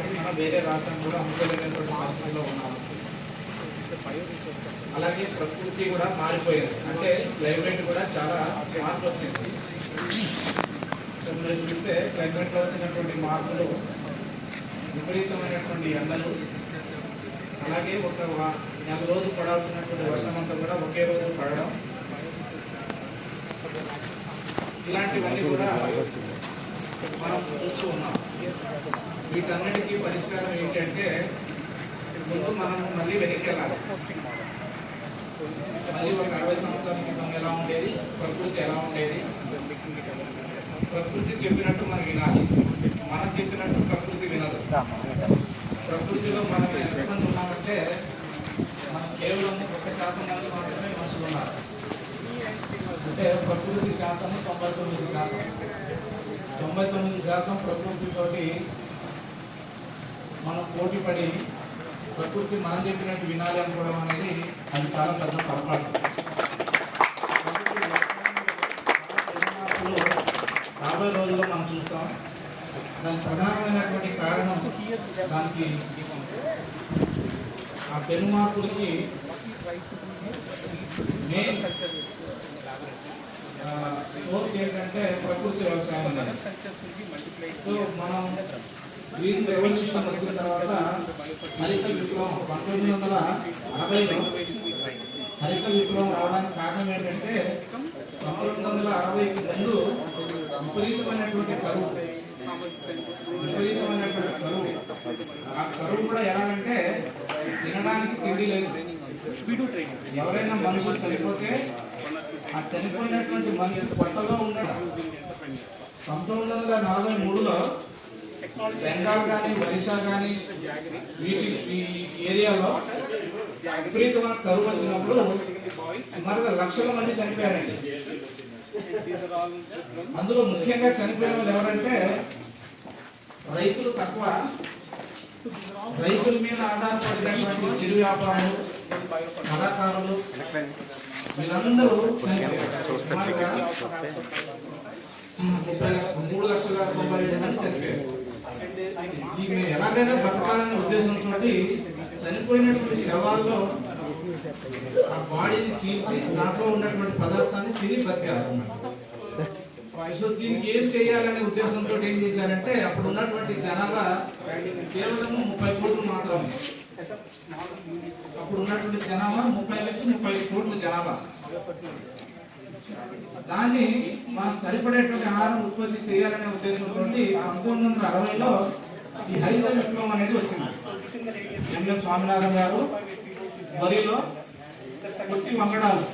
వాటిని మనం వేరే రాష్ట్రం కూడా అనుకోలేనటువంటి పరిస్థితిలో ఉన్నాము. అలాగే ప్రకృతి కూడా మారిపోయింది. అంటే క్లైమేట్ కూడా చాలా మార్పు వచ్చింది సో మీరు చూస్తే క్లైమేట్లో వచ్చినటువంటి మార్పులు విపరీతమైనటువంటి ఎండలు అలాగే ఒక నెల రోజు పడాల్సినటువంటి వర్షం అంతా కూడా ఒకే రోజు పడడం. ఇలాంటివన్నీ కూడా మనం చూస్తూ ఉన్నాం. వీటన్నిటికీ పరిష్కారం ఏంటంటే ముందు మనం మళ్ళీ వెనక్కి వెళ్ళాలి మళ్ళీ ఒక అరవై సంవత్సరాల క్రితం ఎలా ఉండేది ప్రకృతి ఎలా ఉండేది? ప్రకృతి చెప్పినట్టు మనం వినాలి. మనం చెప్పినట్టు ప్రకృతి వినదు. ప్రకృతిలో మనం ఎంతమంది ఉన్నామంటే మనం కేవలం ఒక శాతం మంది మాత్రమే మనుషులు ఉన్నారు. అంటే ప్రకృతి శాతం తొంభై తొమ్మిది శాతం. తొంభై తొమ్మిది శాతం ప్రకృతితోటి మనం పోటీపడి ప్రకృతి మనం చెప్పినట్టు వినాలి అనుకోవడం అనేది అది చాలా పెద్ద పొరపాటు. మార్పులు రాబోయే రోజుల్లో మనం చూస్తాం. దానికి ప్రధానమైనటువంటి కారణం దానికి ఆ పెను మార్పులకి మెయిన్ సోర్స్ ఏంటంటే ప్రకృతి వ్యవసాయం అనేది. సో మనం గ్రీన్ రెవల్యూషన్ వచ్చిన తర్వాత హరిత విప్లవం పంతొమ్మిది వందల అరవైలో హరిత విప్లవం రావడానికి కారణం ఏంటంటే పంతొమ్మిది వందల అరవైకి ముందు విపరీతమైనటువంటి కరువు. విపరీతమైనటువంటి కరువు. ఆ కరువు కూడా ఎలాగంటే తినడానికి తిండి లేదు. ఎవరైనా మనుషులు చనిపోతే ఆ చనిపోయినటువంటి మనిషి పట్టలో ఉండడం పంతొమ్మిది వందల నలభై మూడులో బెంగాల్ కానీ ఒరిస్సా కానీ వీటి ఈ ఏరియాలో విపరీతమైన కరువు వచ్చినప్పుడు సుమారుగా లక్షల మంది చనిపోయారండి. అందులో ముఖ్యంగా చనిపోయిన వాళ్ళు ఎవరంటే రైతులు తక్కువ. రైతుల మీద ఆధారపడినటువంటి చిరు వ్యాపారాలు కళాకారులు వీళ్ళందరూ మూడు లక్షల తొంభై ఐదు మంది చనిపోయారు. మేము ఎలాగైనా బతకాలనే ఉద్దేశంతో చనిపోయినటువంటి శవాల్లో ఆ బాడీని చీల్చి దాంట్లో ఉన్నటువంటి పదార్థాన్ని తిని బతికారు సో దీనికి ఏం చేయాలనే ఉద్దేశంతో ఏం చేశారంటే అప్పుడు ఉన్నటువంటి జనాభా కేవలం ముప్పై కోట్లు మాత్రమే. అప్పుడు ఉన్నటువంటి జనాభా ముప్పై లక్షలు ముప్పై కోట్ల జనాభా. దాన్ని మనం సరిపడేటువంటి ఆహారం ఉత్పత్తి చేయాలనే ఉద్దేశంతో పంతొమ్మిది వందల అరవైలో ఈ హరిత విప్లవం అనేది వచ్చింది. ఎంఎస్ స్వామినాథన్ గారు వరిలో పొట్టి వంగడాలు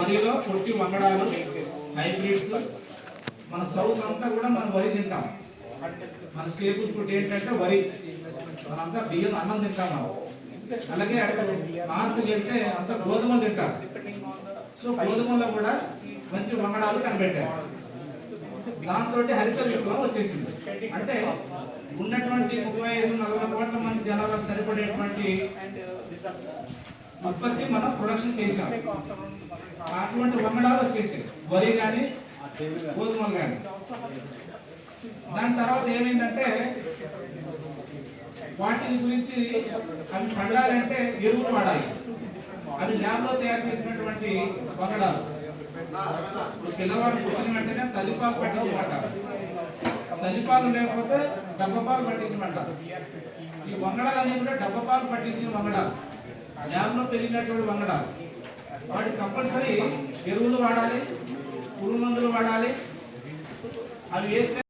వరిలో పొట్టి వంగడాలు హైబ్రిడ్స్ మన సౌత్ అంతా కూడా మనం వరి తింటాం. మన స్టేబుల్ ఫుడ్ ఏంటంటే వరి. మనంతా బియ్యం అన్నం తింటాము. మనం అలాగే నార్త్కి వెళ్తే అంతా గోధుమలు తింటారు. సో గోధుమల్లో కూడా మంచి వంగడాలు కనిపెట్టారు దాంతో హరిత విప్లవం వచ్చేసింది. అంటే ఉన్నటువంటి ముప్పై ఐదు నలభై కోట్ల మంది జనాభా సరిపడేటువంటి ఉత్పత్తి మనం ప్రొడక్షన్ చేసాం అటువంటి వంగడాలు వచ్చేసాయి. వరి కానీ గోధుమలు కానీ దాని తర్వాత ఏమైందంటే వాటిని గురించి అవి పండాలంటే ఎరువులు వాడాలి. అవి ల్యాబ్లో తయారు చేసినటువంటి వంగడాలు. ఇప్పుడు పిల్లవాడు పుట్టిన వెంటనే తల్లిపాలు పట్టించమంటారు తల్లిపాలు లేకపోతే డబ్బపాలు పట్టించమంటారు ఈ వంగడాలన్నీ కూడా డబ్బపాలు పట్టించిన వంగడాలు. ల్యాబ్లో పెరిగినటువంటి వంగడాలు. వాటి కంపల్సరీ ఎరువులు వాడాలి. పురుగు మందులు వాడాలి అవి వేస్తే